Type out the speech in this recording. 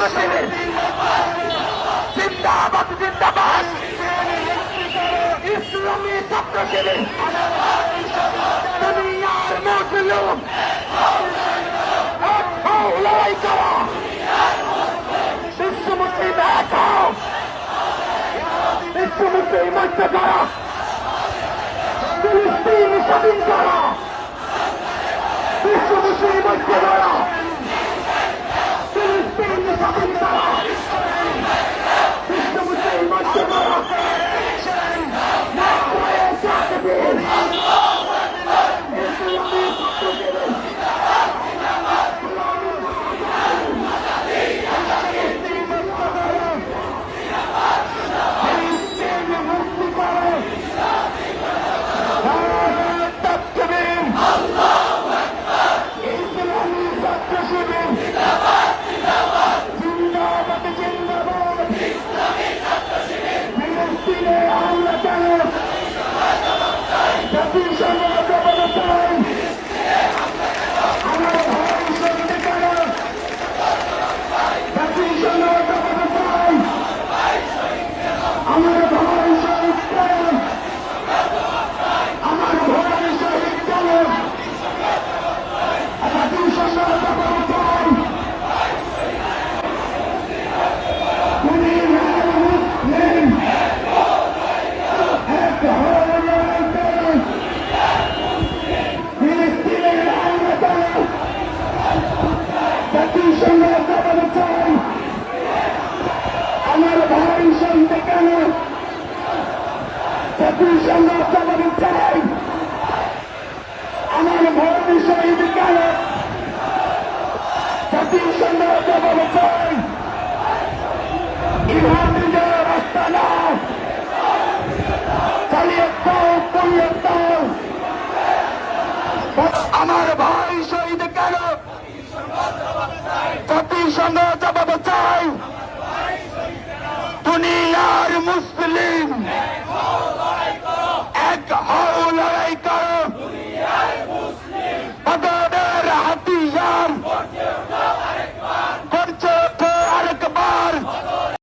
মুসলিমের জিন্দাবাদ জিন্দাবাদ ইসলামী ছাত্র শিবির দুনিয়ার মুসলিম লড়াই করা বিশ্ব মুসলিম এক বিশ্ব মুসলিম ঐক্য করা ফিলিস্তিন স্বাধীন করা বিশ্ব মুসলিম ঐক্য করা আমার ভাই শহীদ কেন আমার ভাই শহীদ কেন জাতিসংঘ জবাব চাই মুনির মুসলিম এক হয়ে ফিলিস্তিনের আহ্বান জাতিসংঘ জবাব চাই আমার ভাই শহীদ কেন জাতিসংঘ জবাব চাই আমার ভাই শহীদ কেন জাতিসংঘ জবাব চাই ইহুদিদের রাস্তা না চালিয়ে দাও করিয়ে দাও আমার ভাই শহীদ কেন জাতিসংঘ জবাব চাই মুসলিম এক হওলা